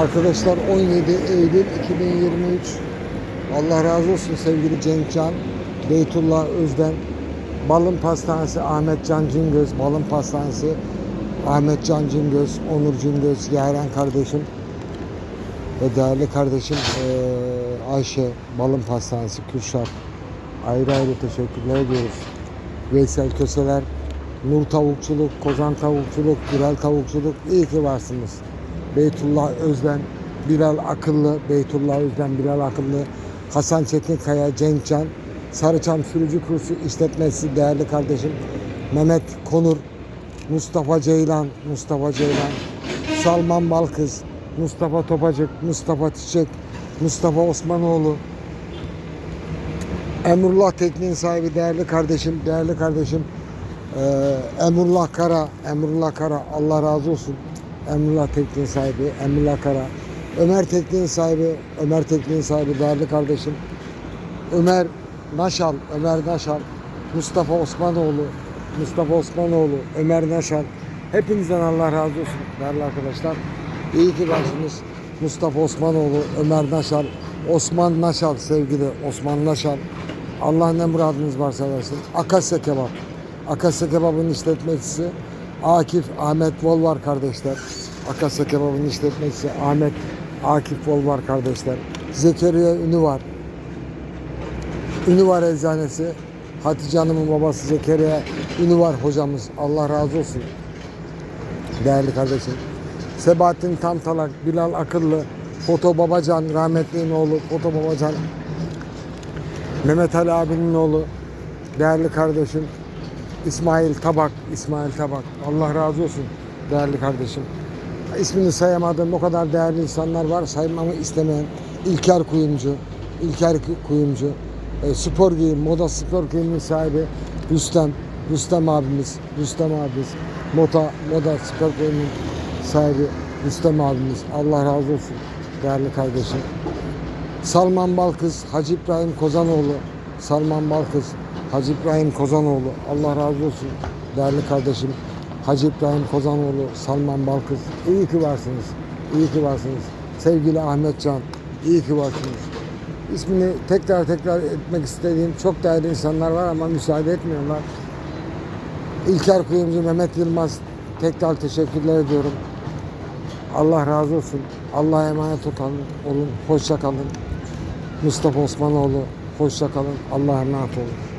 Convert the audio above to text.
Arkadaşlar 17 Eylül 2023 Allah razı olsun sevgili Cenk Can, Beytullah Özden, Balın Pastanesi Ahmet Can Cingöz, Balın Pastanesi Ahmet Can Cingöz, Onur Cingöz, Yaren kardeşim ve değerli kardeşim Ayşe Balın Pastanesi Kürşat. Ayrı ayrı teşekkürler ediyoruz. Veysel Köseler, Nur Tavukçuluk, Kozan Tavukçuluk, Gürel Tavukçuluk iyi ki varsınız. Beytullah Özden, Bilal Akıllı, Beytullah Özden, Bilal Akıllı, Hasan Çetinkaya, Cenk Can, Sarıçam Sürücü Kursu işletmesi değerli kardeşim, Mehmet Konur, Mustafa Ceylan, Mustafa Ceylan, Salman Balkız, Mustafa Topacık, Mustafa Çiçek, Mustafa Osmanoğlu, Emrullah Tekniğin sahibi değerli kardeşim, değerli kardeşim eee, Emrullah Kara, Emrullah Kara Allah razı olsun. Emrullah Tekniğin sahibi, Emrullah Kara. Ömer Tekniğin sahibi, Ömer Tekniğin sahibi değerli kardeşim. Ömer Naşal, Ömer Naşal, Mustafa Osmanoğlu, Mustafa Osmanoğlu, Ömer Naşal. Hepinizden Allah razı olsun değerli arkadaşlar. İyi ki varsınız. Mustafa Osmanoğlu, Ömer Naşal, Osman Naşal sevgili Osman Naşal. Allah ne muradınız varsa versin. Akasya Kebap. Akasya Kebap'ın işletmecisi Akif Ahmet Volvar kardeşler. Akasya Kebap'ın işletmecisi Ahmet Akif Volvar kardeşler. Zekeriya Ünü var. Ünü var eczanesi. Hatice Hanım'ın babası Zekeriya Ünü var hocamız. Allah razı olsun. Değerli kardeşim. Sebahattin Tamtalak, Bilal Akıllı, Foto Babacan, rahmetliğin oğlu Foto Babacan, Mehmet Ali abinin oğlu, değerli kardeşim İsmail Tabak, İsmail Tabak. Allah razı olsun değerli kardeşim. İsmini sayamadığım o kadar değerli insanlar var saymamı istemeyen İlker Kuyumcu, İlker Ku- Kuyumcu, e, spor giyim, moda spor giyiminin sahibi Rüstem, Rüstem abimiz, Rüstem abimiz, moda, moda spor giyiminin sahibi Rüstem abimiz. Allah razı olsun değerli kardeşim. Salman Balkız, Hacı İbrahim Kozanoğlu, Salman Balkız, Hacı İbrahim Kozanoğlu. Allah razı olsun değerli kardeşim. Hacı İbrahim Kozanoğlu, Salman Balkız. İyi ki varsınız. İyi ki varsınız. Sevgili Ahmet Can, iyi ki varsınız. İsmini tekrar tekrar etmek istediğim çok değerli insanlar var ama müsaade etmiyorlar. İlker Kuyumcu, Mehmet Yılmaz tekrar teşekkürler ediyorum. Allah razı olsun. Allah'a emanet olun. olun. Hoşça kalın. Mustafa Osmanoğlu. Hoşça kalın. Allah'a emanet olun.